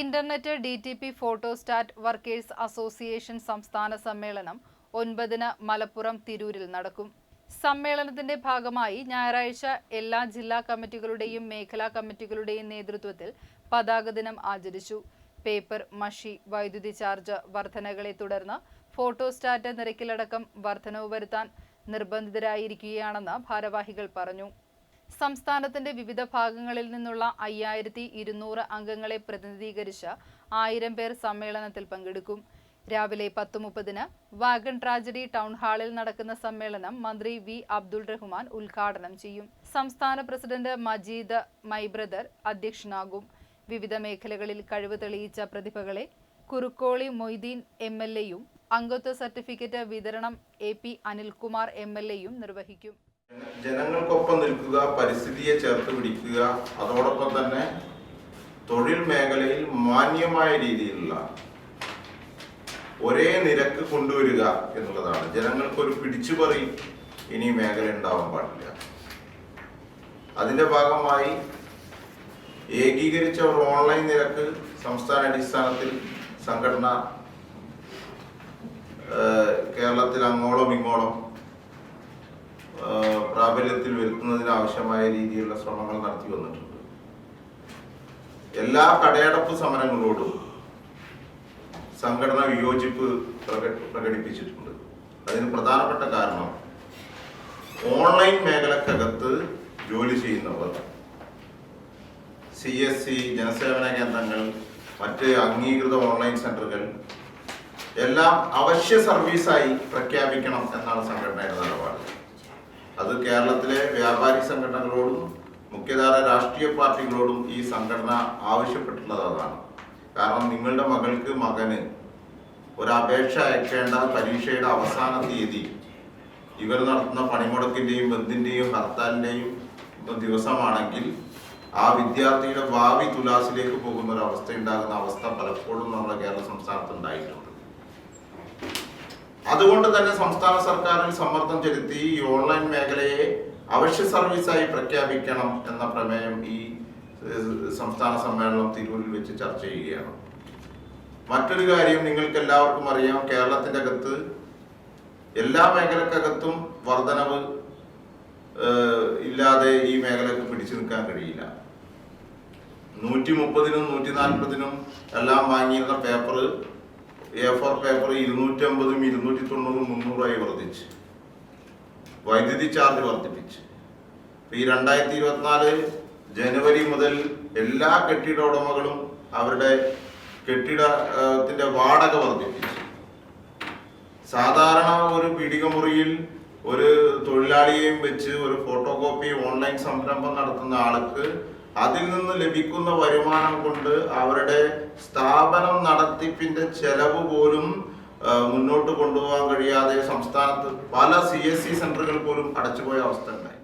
Internet D T P photostat workers association സംസ്ഥാന സമ്മേളനം ഒൻപതിന് മലപ്പുറം തിരൂരിൽ നടക്കും. സമ്മേളനത്തിന്റെ ഭാഗമായി ഞായറാഴ്ച എല്ലാ ജില്ലാ കമ്മിറ്റികളുടെയും മേഖലാ കമ്മിറ്റികളുടെയും നേതൃത്വത്തിൽ പതാക ദിനം ആചരിച്ചു. പേപ്പർ മഷി വൈദ്യുതി ചാർജ് വർധനകളെ തുടർന്ന് ഫോട്ടോസ്റ്റാറ്റ് നിരക്കിലടക്കം വർധനവ് വരുത്താൻ നിർബന്ധിതരായിരിക്കുകയാണെന്ന് ഭാരവാഹികൾ പറഞ്ഞു. സംസ്ഥാനത്തിന്റെ വിവിധ ഭാഗങ്ങളിൽ നിന്നുള്ള അയ്യായിരത്തി ഇരുന്നൂറ് അംഗങ്ങളെ പ്രതിനിധീകരിച്ച് ആയിരം പേർ സമ്മേളനത്തിൽ പങ്കെടുക്കും. രാവിലെ പത്ത് മുപ്പതിന് വാഗൺ ട്രാജഡി ടൗൺ ഹാളിൽ നടക്കുന്ന സമ്മേളനം മന്ത്രി വി അബ്ദുൾ റഹ്മാൻ ഉദ്ഘാടനം ചെയ്യും. സംസ്ഥാന പ്രസിഡന്റ് മജീദ് മൈബ്രദർ അധ്യക്ഷനാകും. വിവിധ മേഖലകളിൽ കഴിവ് തെളിയിച്ച പ്രതിഭകളെ കുറുക്കോളി മൊയ്തീൻ എം എൽ എയും അംഗത്വ സർട്ടിഫിക്കറ്റ് വിതരണം A P Anilkumar M L എയും നിർവഹിക്കും. ജനങ്ങൾക്കൊപ്പം നിൽക്കുക പരിസ്ഥിതിയെ ചേർത്ത് പിടിക്കുക അതോടൊപ്പം തന്നെ തൊഴിൽ മേഖലയിൽ മാന്യമായ രീതിയിലുള്ള ഒരേ നിരക്ക് കൊണ്ടുവരിക എന്നുള്ളതാണ്. ജനങ്ങൾക്കൊരു പിടിച്ചുപറി ഇനി മേഖല ഉണ്ടാവാൻ പാടില്ല. അതിന്റെ ഭാഗമായി ഏകീകരിച്ച ഒരു ഓൺലൈൻ നിരക്ക് സംസ്ഥാന അടിസ്ഥാനത്തിൽ സംഘടന കേരളത്തിൽ അങ്ങോളം ഇങ്ങോളം പ്രാബല്യത്തിൽ വരുത്തുന്നതിനാവശ്യമായ രീതിയിലുള്ള ശ്രമങ്ങൾ നടത്തി വന്നിട്ടുണ്ട്. എല്ലാ കടയടപ്പ് സമരങ്ങളോടും സംഘടന വിയോജിപ്പ് പ്രക- പ്രകടിപ്പിച്ചിട്ടുണ്ട്. അതിന് പ്രധാനപ്പെട്ട കാരണം ഓൺലൈൻ മേഖലക്കകത്ത് ജോലി ചെയ്യുന്നവർ സി എസ് സി ജനസേവന കേന്ദ്രങ്ങൾ മറ്റ് അംഗീകൃത ഓൺലൈൻ സെന്ററുകൾ എല്ലാം അവശ്യ സർവീസായി പ്രഖ്യാപിക്കണം എന്നാണ് സംഘടനയുടെ നിലപാട്. അത് കേരളത്തിലെ വ്യാപാരി സംഘടനകളോടും മുഖ്യധാര രാഷ്ട്രീയ പാർട്ടികളോടും ഈ സംഘടന ആവശ്യപ്പെട്ടിട്ടുള്ളത് അതാണ് കാരണം നിങ്ങളുടെ മകൾക്ക് മകന് ഒരു അയക്കേണ്ട പരീക്ഷയുടെ അവസാന തീയതി ഇവർ നടത്തുന്ന പണിമുടക്കിന്റെയും ബന്ധിന്റെയും ഹർത്താലിന്റെയും ദിവസമാണെങ്കിൽ ആ വിദ്യാർത്ഥിയുടെ ഭാവി തുലാസിലേക്ക് പോകുന്ന ഒരു അവസ്ഥ ഉണ്ടാകുന്ന അവസ്ഥ പലപ്പോഴും നമ്മുടെ കേരള സംസ്ഥാനത്ത് ഉണ്ടായിട്ടുണ്ട്. അതുകൊണ്ട് തന്നെ സംസ്ഥാന സർക്കാരിൽ സമ്മർദ്ദം ചെലുത്തി ഈ ഓൺലൈൻ മേഖലയെ അവശ്യ സർവീസായി പ്രഖ്യാപിക്കണം എന്ന പ്രമേയം ഈ സംസ്ഥാന സമ്മേളനം തിരൂരിൽ വെച്ച് ചർച്ച ചെയ്യുകയാണ്. മറ്റൊരു കാര്യം നിങ്ങൾക്ക് എല്ലാവർക്കും അറിയാം കേരളത്തിന്റെ അകത്ത് എല്ലാ മേഖലക്കകത്തും വർധനവ് ഇല്ലാതെ ഈ മേഖലക്ക് പിടിച്ചു നിൽക്കാൻ കഴിയില്ല. നൂറ്റി മുപ്പതിനും നൂറ്റി നാൽപ്പതിനും എല്ലാം വാങ്ങിയിരുന്ന പേപ്പർ എ ഫോർ പേപ്പർ ഇരുന്നൂറ്റി അമ്പതും ഇരുന്നൂറ്റി തൊണ്ണൂറും മുന്നൂറായി വർദ്ധിച്ച്. വൈദ്യുതി ചാർജ് വർദ്ധിപ്പിച്ച്. ഈ രണ്ടായിരത്തി ഇരുപത്തിനാല് ജനുവരി മുതൽ എല്ലാ കെട്ടിട ഉടമകളും അവരുടെ കെട്ടിടത്തിന്റെ വാടക വർദ്ധിപ്പിച്ചു. സാധാരണ ഒരു പീഡിക മുറിയിൽ ഒരു തൊഴിലാളിയെയും വെച്ച് ഒരു ഫോട്ടോ കോപ്പി ഓൺലൈൻ സംരംഭം നടത്തുന്ന ആൾക്ക് അതിൽ നിന്ന് ലഭിക്കുന്ന വരുമാനം കൊണ്ട് അവരുടെ സ്ഥാപനം നടത്തിപ്പിന്റെ ചെലവ് പോലും മുന്നോട്ട് കൊണ്ടുപോകാൻ കഴിയാതെ സംസ്ഥാനത്ത് പല സി എസ് സി സെന്ററുകൾ പോലും അടച്ചുപോയ അവസ്ഥ ഉണ്ടായി.